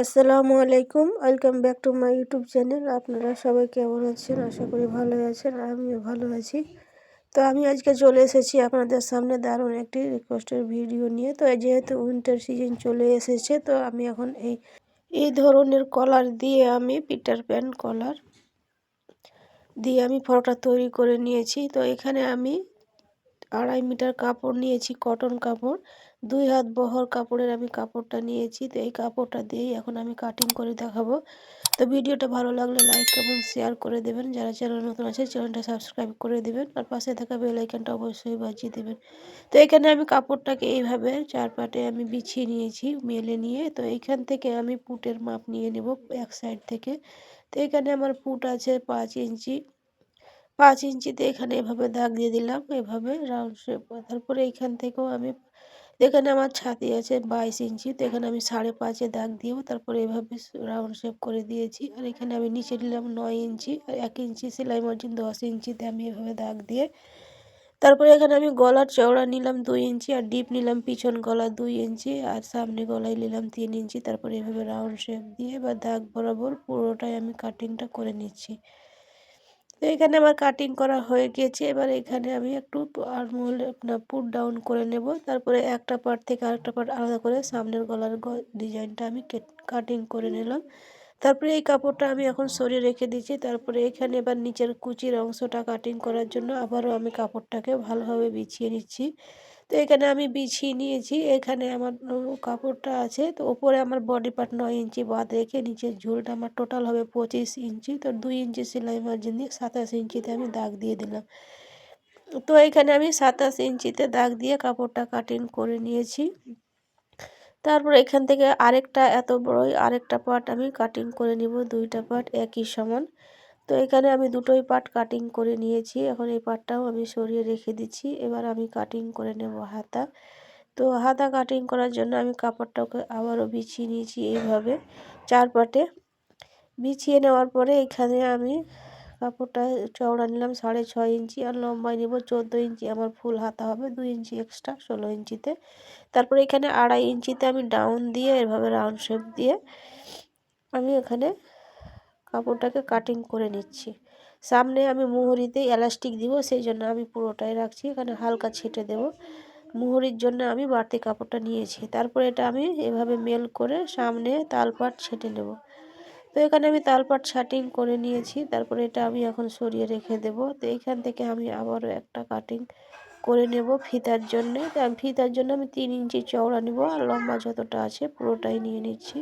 আসসালামু আলাইকুম, welcome back to my YouTube channel. আপনারা সবাই কেমন আছেন? আশা করি ভালো আছেন, আমিও ভালো আছি। তো আমি আজকে চলে এসেছি আপনাদের সামনে দারুণ একটি রিকোয়েস্টের ভিডিও নিয়ে। তো যেহেতু উইন্টার সিজন চলে এসেছে, তো আমি এখন এই এই ধরনের কলার দিয়ে আমি পিটার প্যান কলার দিয়ে আমি ফটোটা তৈরি করে নিয়েছি। তো এখানে আমি আড়াই মিটার কাপড় নিয়েছি, কটন কাপড়। দুই হাত বহর কাপড়ের আমি কাপড়টা নিয়েছি, তো এই কাপড়টা দিয়েই এখন আমি কাটিং করে দেখাবো। তো ভিডিওটা ভালো লাগলে লাইক এবং শেয়ার করে দেবেন। যারা চ্যানেল নতুন আছে চ্যানেলটা সাবস্ক্রাইব করে দেবেন। আর পাশে থাকা বেলাইকানটা অবশ্যই বাজিয়ে দেবেন। তো এখানে আমি কাপড়টাকে এইভাবে চার পাটে আমি বিছিয়ে নিয়েছি, মেলে নিয়ে। তো এইখান থেকে আমি পুটের মাপ নিয়ে নেব এক সাইড থেকে। তো এখানে আমার পুট আছে পাঁচ ইঞ্চি। পাঁচ ইঞ্চিতে এখানে এভাবে দাগ দিয়ে দিলাম, এভাবে রাউন্ড শেপ তারপরে এইখান থেকেও আমি এখানে আমার ছাতি আছে বাইশ ইঞ্চি তো এখানে আমি সাড়ে পাঁচে দাগ দিয়েও তারপরে এভাবে রাউন্ড শেপ করে দিয়েছি। আর এখানে আমি নিচে নিলাম নয় ইঞ্চি, আর এক ইঞ্চি সেলাই মার্জিন দশ ইঞ্চিতে আমি এভাবে দাগ দিয়ে, তারপরে এখানে আমি গলার চওড়া নিলাম দুই ইঞ্চি, আর ডিপ নিলাম পিছন গলা দুই ইঞ্চি, আর সামনে গলায় নিলাম তিন ইঞ্চি। তারপরে এভাবে রাউন্ড শেপ দিয়ে বা দাগ বরাবর পুরোটাই আমি কাটিংটা করে নিচ্ছি। তো এখানে আমার কাটিং করা হয়ে গিয়েছে। এবার এখানে আমি একটু আরমোল আপনার পুট ডাউন করে নেব। তারপরে একটা পার্ট থেকে আরেকটা পার্ট আলাদা করে সামনের গলার ডিজাইনটা আমি কাটিং করে নিলাম। তারপরে এই কাপড়টা আমি এখন সরিয়ে রেখে দিচ্ছি তারপরে এখানে এবার নিচের কুচির অংশটা কাটিং করার জন্য আবারও আমি কাপড়টাকে ভালোভাবে বিছিয়ে নিচ্ছি। তো এখানে আমি বিছিয়ে নিয়েছি। এখানে আমার কাপড়টা আছে। তো ওপরে আমার বডি পার্ট নয় ইঞ্চি বাদ রেখে নিচের ঝুলটা আমার টোটাল হবে পঁচিশ ইঞ্চি। তো দুই ইঞ্চি সেলাই মার্জিন দিয়ে সাতাশ ইঞ্চিতে আমি দাগ দিয়ে দিলাম। তো এখানে আমি সাতাশ ইঞ্চিতে দাগ দিয়ে কাপড়টা কাটিং করে নিয়েছি। তারপর এখান থেকে আরেকটা এত বড়ই আরেকটা পার্ট আমি কাটিং করে নিব। দুইটা পার্ট একই সমান। তো এখানে আমি দুটোই পার্ট কাটিং করে নিয়েছি। এখন এই পার্টটাও আমি সরিয়ে রেখে দিচ্ছি। এবার আমি কাটিং করে নেব হাতা। তো হাতা কাটিং করার জন্য আমি কাপড়টাকে আবারও বিছিয়ে নিয়েছি এইভাবে। চার পাটে বিছিয়ে নেওয়ার পরে এখানে আমি কাপড়টা চওড়া নিলাম সাড়ে ছয় ইঞ্চি আর লম্বায় নেব চোদ্দ ইঞ্চি। আমার ফুল হাতা হবে দুই ইঞ্চি এক্সট্রা ষোলো ইঞ্চিতে। তারপরে এখানে আড়াই ইঞ্চিতে আমি ডাউন দিয়ে এভাবে রাউন্ড শেপ দিয়ে আমি এখানে কাপড়টাকে কাটিং করে নিচ্ছি। সামনে আমি মুহুরিতে এলাস্টিক দিব, সেই জন্য আমি পুরোটাই রাখছি। এখানে হালকা ছেটে দেব। মুহুরির জন্য আমি বাড়তি কাপড়টা নিয়েছি। তারপর এটা আমি এভাবে মেল করে সামনে তালপাট ছেটে নেব। তো এখানে আমি তালপাট শাটিং করে নিয়েছি। তারপরে এটা আমি এখন সরিয়ে রেখে দেব। তো এখান থেকে আমি আবারও একটা কাটিং করে নেব ফিতার জন্যে। ফিতার জন্য আমি তিন ইঞ্চি চওড়া নেব আর লম্বা যতটা আছে পুরোটাই নিয়ে নিচ্ছি।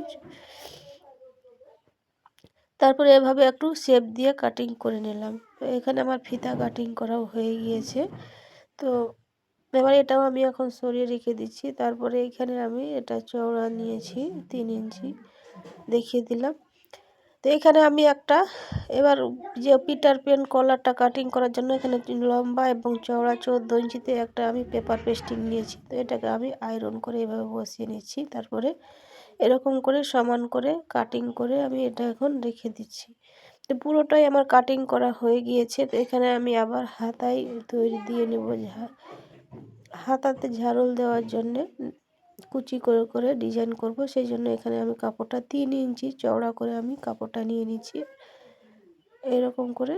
তারপরে এভাবে একটু শেপ দিয়ে কাটিং করে নিলাম। তো এখানে আমার ফিতা কাটিং করাও হয়ে গিয়েছে। তো এবার এটাও আমি এখন সরিয়ে রেখে দিচ্ছি। তারপরে এখানে আমি এটা চওড়া নিয়েছি, তিন ইঞ্চি দেখিয়ে দিলাম। তো এখানে আমি একটা, এবার যে পিটার পেন কলারটা কাটিং করার জন্য এখানে লম্বা এবং চওড়া চৌদ্দ ইঞ্চিতে একটা আমি পেপার পেস্টিং নিয়েছি। তো এটাকে আমি আয়রন করে এভাবে বসিয়ে নিচ্ছি। তারপরে এরকম করে সমান করে কাটিং করে আমি এটা এখন রেখে দিচ্ছি। তো পুরোটাই আমার কাটিং করা হয়ে গিয়েছে। তো এখানে আমি আবার হাতায় তৈরি দিয়ে নেব হাতাতে ঝাড়ল দেওয়ার জন্যে কুচি করে করে ডিজাইন করব। সেই জন্য এখানে আমি কাপড়টা তিন ইঞ্চি চওড়া করে আমি কাপড়টা নিয়ে নিচ্ছি। এরকম করে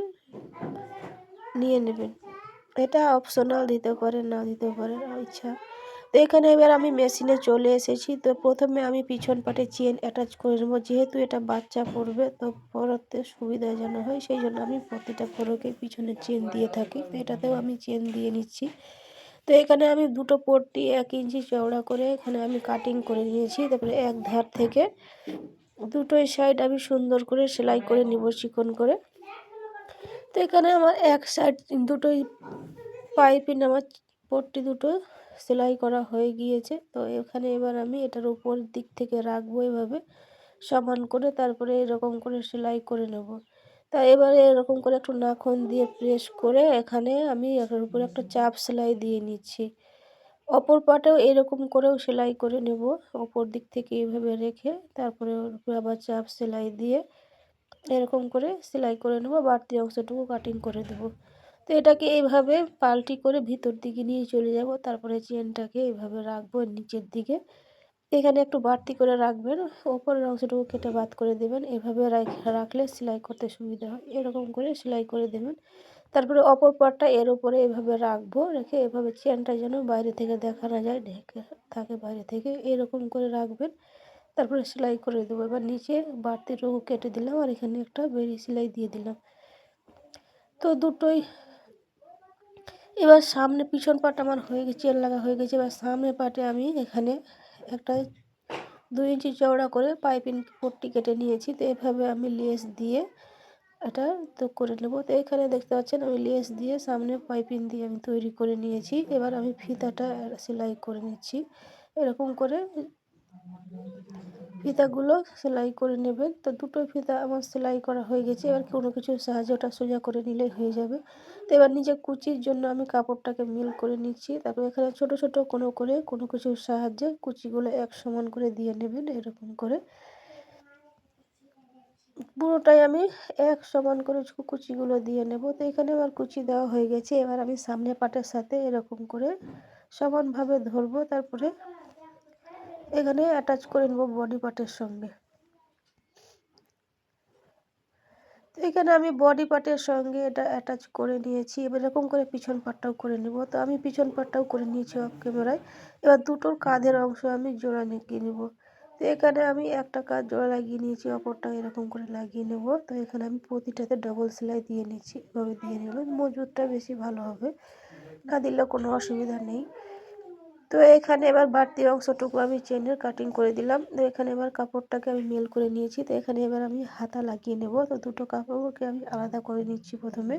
নিয়ে নেবেন। এটা অপশনাল দিতে পারেন, না দিতে পারেন, ইচ্ছা তো এখানে এবার আমি মেশিনে চলে এসেছি। তো প্রথমে আমি পিছন পাটে চেন অ্যাটাচ করে নেব। যেহেতু এটা বাচ্চা পড়বে, তো পরতে সুবিধা যেন হয়, সেই জন্য আমি প্রতিটা ফরকে পিছনে চেন দিয়ে থাকি। তো এটাতেও আমি চেন দিয়ে নিচ্ছি। তো এখানে আমি দুটো পট্টি এক ইঞ্চি চওড়া করে এখানে আমি কাটিং করে নিয়েছি। তারপরে এক ধার থেকে দুটোই সাইড আমি সুন্দর করে সেলাই করে নিব চিকন করে। তো এখানে আমার এক সাইড দুটোই পাইপিন আমার পট্টি দুটো সেলাই করা হয়ে গিয়েছে। তো এখানে এবার আমি এটার উপর দিক থেকে রাখব এভাবে, সমান করে তারপরে এরকম করে সেলাই করে নেব। তা এবারে এরকম করে একটু নাখন দিয়ে প্রেস করে এখানে আমি এটার উপরে একটা চাপ সেলাই দিয়ে নিচ্ছি। অপর পাটেও এরকম করেও সেলাই করে নেব অপর দিক থেকে এইভাবে রেখে তারপরে ওর আবার চাপ সেলাই দিয়ে এরকম করে সেলাই করে নেব, বাড়তি অংশটুকু কাটিং করে দেব। তো এটাকে এইভাবে পাল্টি করে ভিতর দিকে নিয়ে চলে যাব। তারপরে চেনটাকে এইভাবে রাখব নিচের দিকে। এখানে একটু বাড়তি করে রাখবেন। ওপরের অংশটুকু কেটে বাদ করে দেবেন। এভাবে রাখলে সেলাই করতে সুবিধা হয়। এরকম করে সেলাই করে দেবেন। তারপরে অপর পাটটা এর উপরে এভাবে রাখব। রেখে এভাবে চেনটা যেন বাইরে থেকে দেখা না যায়, ঢেকে থাকে বাইরে থেকে। এরকম করে রাখবেন। তারপরে সেলাই করে দেবো। এবার নিচে বাড়তি রোগু কেটে দিলাম। আর এখানে একটা বেরি সেলাই দিয়ে দিলাম। তো দুটোই এবার সামনে পিছন পাট আমার হয়ে গেছে, চেন লাগা হয়ে গেছে। এবার সামনে পাটে আমি এখানে একটা দুই ইঞ্চি চওড়া করে পাইপিং পট্টি কেটে নিয়েছি। তো এভাবে আমি লেস দিয়ে এটা তো করে নেব। তো এখানে দেখতে পাচ্ছেন, আমি লেস দিয়ে সামনে পাইপিং দিয়ে আমি তৈরি করে নিয়েছি। এবার আমি ফিতাটা সেলাই করে নিচ্ছি। এরকম করে ফিতাগুলো সেলাই করে নেবেন। তো দুটো ফিতা আমার সেলাই করা হয়ে গেছে। এবার কোনো কিছুর সাহায্যে ওটা সোজা করে নিলে হয়ে যাবে। তো এবার নিজে কুচির জন্য আমি কাপড়টাকে মিল করে নিচ্ছি। তারপর এখানে ছোট ছোট কোনো করে কোনো কিছুর সাহায্যে কুচিগুলো এক সমান করে দিয়ে নেবেন এরকম করে। পুরোটাই আমি এক সমান করে কুচিগুলো দিয়ে নেব। তো এখানে আমার কুচি দেওয়া হয়ে গেছে। এবার আমি সামনে পাটের সাথে এরকম করে সমানভাবে ধরবো। তারপরে এখানে অ্যাটাচ করে নেব বডি পার্টের সঙ্গে। তো এখানে আমি বডি পার্টের সঙ্গে এটা অ্যাটাচ করে নিয়েছি, এবার এরকম করে পিছন পাটটাও করে নেব। তো আমি পিছন পাটটাও করে নিয়েছি অফ ক্যামেরায় এবার দুটোর কাঁধের অংশ আমি জোড়া নিয়ে নেব। তো এখানে আমি একটা কাজ জোড়া লাগিয়ে নিয়েছি, অপরটা এরকম করে লাগিয়ে নেব। তো এখানে আমি প্রতিটাতে ডবল সেলাই দিয়ে নিচ্ছি, এভাবে দিয়ে নিলে মজুরটা বেশি ভালো হবে। না দিলে কোনো অসুবিধা নেই। তো এখানে এবার বাড়তি অংশটুকু আমি চেনের কাটিং করে দিলাম। তো এখানে এবার কাপড়টাকে আমি মেল করে নিয়েছি। তো এখানে এবার আমি হাতা লাগিয়ে নেব। তো দুটো কাপড়কে আমি আলাদা করে নিচ্ছি প্রথমে।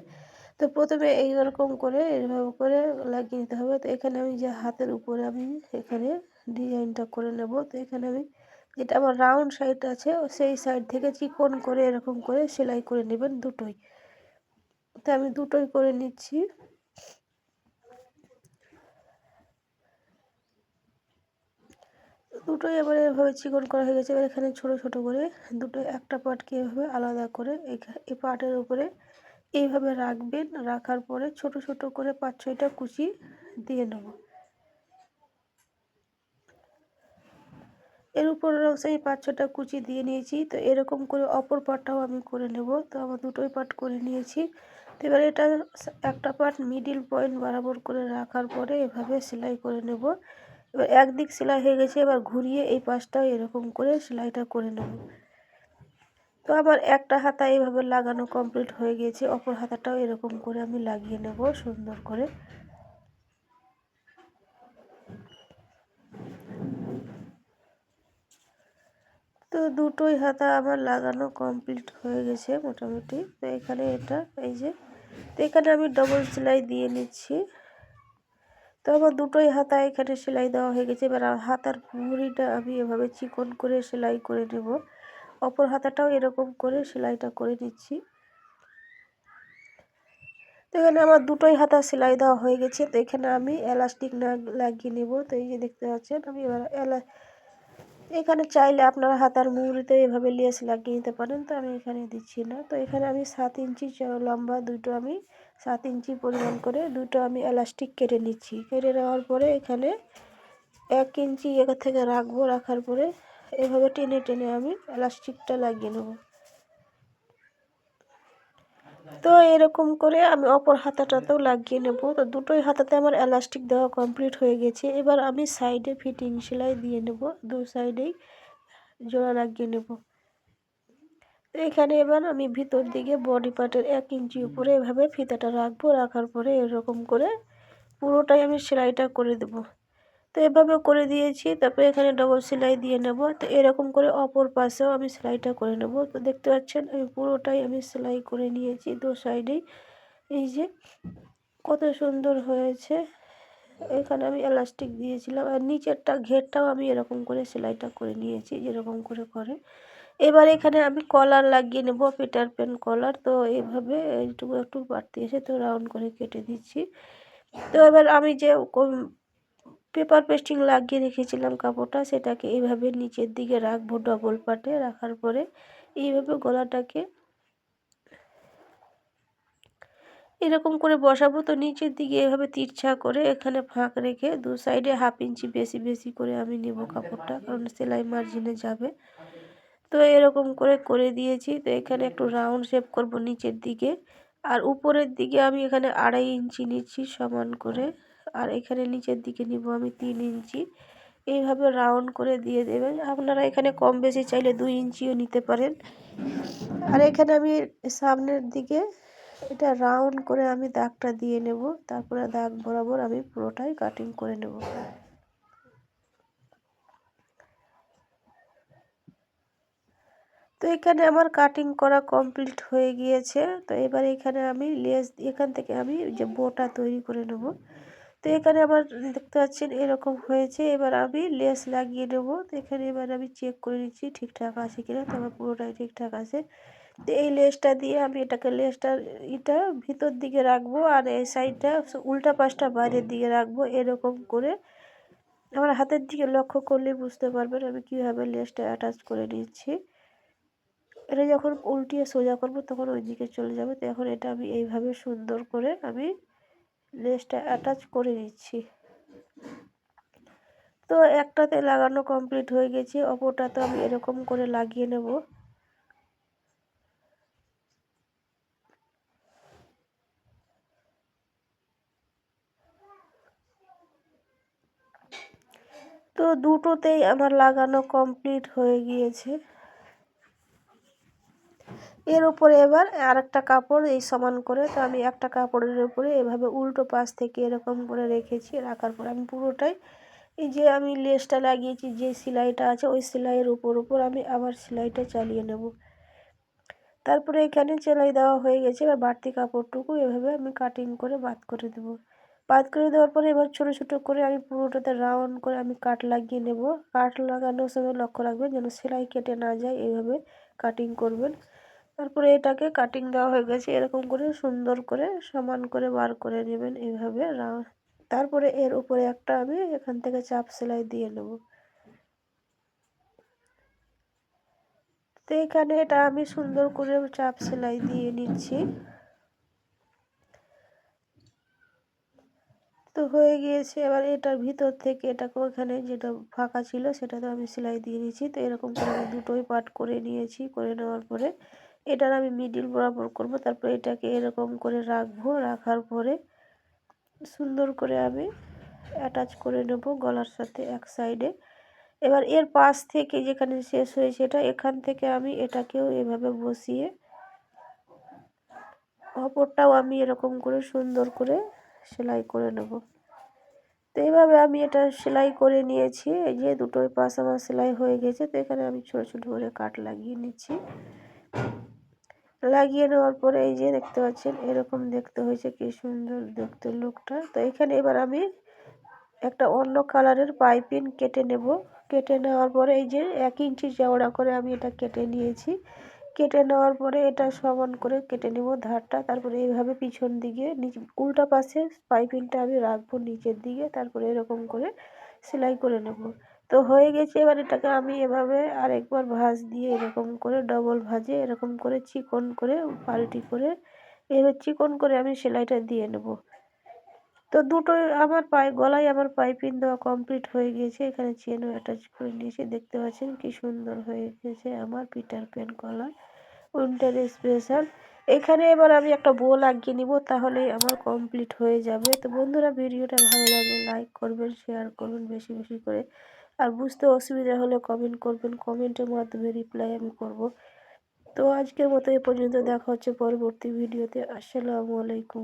তো প্রথমে এইরকম করে এভাবে করে লাগিয়ে নিতে হবে। তো এখানে আমি যে হাতের উপরে আমি এখানে ডিজাইনটা করে নেব। তো এখানে আমি যেটা আমার রাউন্ড সাইড আছে, সেই সাইড থেকে চিকন করে এরকম করে সেলাই করে নেবেন দুটোই। তো আমি দুটোই করে নিচ্ছি। দুটোই এবারে এভাবে চিকন করা হয়ে গেছে। এবার এখানে ছোট ছোট করে দুটো, একটা পাটকে এভাবে আলাদা করে এই পাটের উপরে এইভাবে রাখবেন। রাখার পরে ছোট ছোট করে পাঁচ, ছয়টা কুচি দিয়ে নেব। এর উপর সেই পাঁচ ছটা কুচি দিয়ে নিয়েছি। তো এরকম করে অপর পাটটাও আমি করে নেব। তো আমার দুটোই পাট করে নিয়েছি। তো এবার এটা একটা পাট মিডিল পয়েন্ট বরাবর করে রাখার পরে এভাবে সেলাই করে নেব। এবার একদিক সেলাই হয়ে গেছে, এবার ঘুরিয়ে এই পাশটাও এরকম করে সেলাইটা করে নেব। তো আমার একটা হাতা এইভাবে লাগানো কমপ্লিট হয়ে গেছে, অপর হাতাটাও এরকম করে আমি লাগিয়ে নেব সুন্দর করে। তো দুটোই হাতা আমার লাগানো কমপ্লিট হয়ে গেছে মোটামুটি। তো এখানে এটা, এই যে, তো এখানে আমি ডবল সেলাই দিয়ে নিচ্ছি। তো আমার দুটোই হাতা এখানে সেলাই দেওয়া হয়ে গেছে। এবার হাতার মুড়িটা আমি এভাবে চিকন করে সেলাই করে নেব। অপর হাতাটাও এরকম করে সেলাইটা করে নিচ্ছি। তো এখানে আমার দুটোই হাতা সেলাই দেওয়া হয়ে গেছে। তো এখানে আমি এলাস্টিক না লাগিয়ে নেব। তো এই যে দেখতে পাচ্ছেন, আমি এবার এলা, এখানে চাইলে আপনারা হাতার মুহুরিতে এভাবে লেস লাগিয়ে নিতে পারেন। তো আমি এখানে দিচ্ছি না। তো এখানে আমি সাত ইঞ্চি লম্বা দুটো আমি সাত ইঞ্চি পরিমাণ করে দুটো আমি এলাস্টিক কেটে নিচ্ছি। কেটে নেওয়ার পরে এখানে এক ইঞ্চি এখান থেকে রাখব, রাখার পরে এভাবে টেনে টেনে আমি এলাস্টিকটা লাগিয়ে নেব। তো এরকম করে আমি অপর হাতাটাতেও লাগিয়ে নেব। তো দুটোই হাতাতে আমার এলাস্টিক দেওয়া কমপ্লিট হয়ে গেছে। এবার আমি সাইডে ফিটিং সেলাই দিয়ে নেব। দু সাইডেই জোড়া লাগিয়ে নেব। এখানে এবার আমি ভিতর দিকে বডি পার্টের এক ইঞ্চি উপরে এভাবে ফিতাটা রাখব, রাখার পরে এরকম করে পুরোটাই আমি সেলাইটা করে দেব। তো এভাবে করে দিয়েছি, তারপরে এখানে ডবল সেলাই দিয়ে নেব। তো এরকম করে অপর পাশেও আমি সেলাইটা করে নেব। তো দেখতে পাচ্ছেন, আমি পুরোটাই আমি সেলাই করে নিয়েছি দু সাইডেই এই যে কত সুন্দর হয়েছে। এখানে আমি এলাস্টিক দিয়েছিলাম, আর নিচেরটা ঘেরটাও আমি এরকম করে সেলাইটা করে নিয়েছি, যেরকম করে করে। এবার এখানে আমি কলার লাগিয়ে নেব পেটার পেন কলার। তো এইভাবে এইটুকু একটু বাড়তি এসে তো রাউন্ড করে কেটে দিচ্ছি। তো এবার আমি যে পেপার পেস্টিং লাগিয়ে রেখেছিলাম কাপড়টা, সেটাকে এইভাবে নিচের দিকে রাখব ডবল পাটে রাখার পরে এইভাবে গলাটাকে এরকম করে বসাবো। তো নিচের দিকে এভাবে তিরছা করে এখানে ফাঁক রেখে দু সাইডে হাফ ইঞ্চি বেশি বেশি করে আমি নেব কাপড়টা, কারণ সেলাই মার্জিনে যাবে। তো এরকম করে করে দিয়েছি। তো এখানে একটু রাউন্ড শেপ করব নিচের দিকে। আর উপরের দিকে আমি এখানে আড়াই ইঞ্চি নিচ্ছি সমান করে। আর এখানে নিচের দিকে নিব আমি তিন ইঞ্চি। এইভাবে রাউন্ড করে দিয়ে দেবেন। আপনারা এখানে কম বেশি চাইলে দুই ইঞ্চিও নিতে পারেন। আর এখানে আমি সামনের দিকে এটা রাউন্ড করে আমি দাগটা দিয়ে নেব। তারপরে দাগ বরাবর আমি পুরোটাই কাটিং করে নেব। তো এখানে আমার কাটিং করা কমপ্লিট হয়ে গিয়েছে। তো এবার এখানে আমি লেস এখান থেকে আমি যে বোটা তৈরি করে নেব। তো এখানে আমার দেখতে পাচ্ছেন এরকম হয়েছে। এবার আমি লেস লাগিয়ে নেব। তো এখানে এবার আমি চেক করে নিচ্ছি ঠিকঠাক আছে কিনা। তো আমার পুরোটাই ঠিকঠাক আছে। তো এই লেসটা দিয়ে আমি এটাকে লেসটা এটা ভিতর দিকে রাখব আর এই সাইডটা উল্টা পাশটা বাইরের দিকে রাখব এরকম করে। আমার হাতের দিকে লক্ষ্য করলে বুঝতে পারবেন আমি কীভাবে লেসটা অ্যাটাচ করে নিচ্ছি। এটা যখন উল্টিয়ে সোজা করব, তখন ওই দিকে চলে যাবে। তো এখন এটা আমি এইভাবে সুন্দর করে আমি লেসটা অ্যাটাচ করে নিচ্ছি। তো একটাতে লাগানো কমপ্লিট হয়ে গেছে। অপরটা তো আমি এরকম করে লাগিয়ে নেব। তো দুটোতেই আমার লাগানো কমপ্লিট হয়ে গিয়েছে। এর উপরে এবার আরেকটা কাপড় এই সমান করে, তো আমি একটা কাপড়ের উপরে এভাবে উল্টো পাশ থেকে এরকম করে রেখেছি, রাখার পর আমি পুরোটাই এই যে আমি লেসটা লাগিয়েছি, যে সেলাইটা আছে ওই সেলাইয়ের উপর উপর আমি আবার সেলাইটা চালিয়ে নেব। তারপরে এখানে সেলাই দেওয়া হয়ে গেছে, এবার বাড়তি কাপড়টুকু এভাবে আমি কাটিং করে বাদ করে দেব। বাদ করে দেওয়ার পরে এবার ছোটো ছোটো করে আমি পুরোটাতে রাউন্ড করে আমি কাট লাগিয়ে নেব। কাট লাগানোর সময় লক্ষ্য রাখবেন যেন সেলাই কেটে না যায় এইভাবে কাটিং করবেন। তারপরে এটাকে কাটিং দেওয়া হয়ে গেছে, এরকম করে সুন্দর করে সমান করে বার করে নেবেন এইভাবে তারপরে এর উপরে একটা আমি এখান থেকে চাপ সেলাই দিয়ে নেব। তো এখানে এটা আমি সুন্দর করে চাপ সেলাই দিয়ে নিচ্ছি। তো হয়ে গিয়েছে, এবার এটার ভিতর থেকে এটাকে ওখানে যেটা ফাঁকা ছিল সেটাতে আমি সেলাই দিয়ে নিয়েছি তো এরকম করে আমি দুটোই পাট করে নিয়েছি, করে নেওয়ার পরে এটার আমি মিডিল বরাবর করব, তারপর এটাকে এরকম করে রাখব, রাখার পরে সুন্দর করে আমি অ্যাটাচ করে নেব গলার সাথে এক সাইডে এবার এর পাশ থেকে যেখানে শেষ হয়েছে এটা এখান থেকে আমি এটাকেও এভাবে বসিয়ে অপরটাও আমি এরকম করে সুন্দর করে সেলাই করে নেব। তো এইভাবে আমি এটা সেলাই করে নিয়েছি, এই যে দুটোই পাশ আমার সেলাই হয়ে গেছে, তো এখানে আমি ছোটো ছোটো করে কাট লাগিয়ে নিচ্ছি। লাগিয়ে নেওয়ার পরে এই যে দেখতে পাচ্ছেন, এরকম দেখতে হয়েছে, কি সুন্দর দেখতে লোকটা। তো এখানে এবার আমি একটা অন্য কালারের পাইপিন কেটে নেব। কেটে নেওয়ার পরে এই যে এক ইঞ্চি চওড়া করে আমি এটা কেটে নিয়েছি। কেটে নেওয়ার পরে এটা সমান করে কেটে নেব ধারটা। তারপরে এইভাবে পিছন দিকে উল্টা পাশে পাইপিংটা আমি রাখব নিচের দিকে। তারপরে এরকম করে সেলাই করে নেব। তো হয়ে গেছে। এবার এটাকে আমি এভাবে আরেকবার ভাঁজ দিয়ে এরকম করে ডবল ভাজে এরকম করে চিকন করে, পাল্টি করে, এবার চিকন করে আমি সেলাইটা দিয়ে নেব। তো দুটো আমার পায়ে, গলায় আমার পাইপিং দেওয়া কমপ্লিট হয়ে গিয়েছে এখানে চেনও অ্যাটাচ করে নিয়েছি। দেখতে পাচ্ছেন কি সুন্দর হয়ে গেছে আমার Peter Pan collar winter special এখানে এবার আমি একটা বো লাগিয়ে নিব, তাহলেই আমার কমপ্লিট হয়ে যাবে। তো বন্ধুরা, ভিডিওটা ভালো লাগলে লাইক করবেন শেয়ার করবেন, বেশি বেশি করে আর বুঝতে অসুবিধা হলে কমেন্ট করবেন। কমেন্টের মাধ্যমে রিপ্লাই আমি করব। তো আজকের মতো এ পর্যন্ত দেখা হচ্ছে পরবর্তী ভিডিওতে আসসালামু আলাইকুম।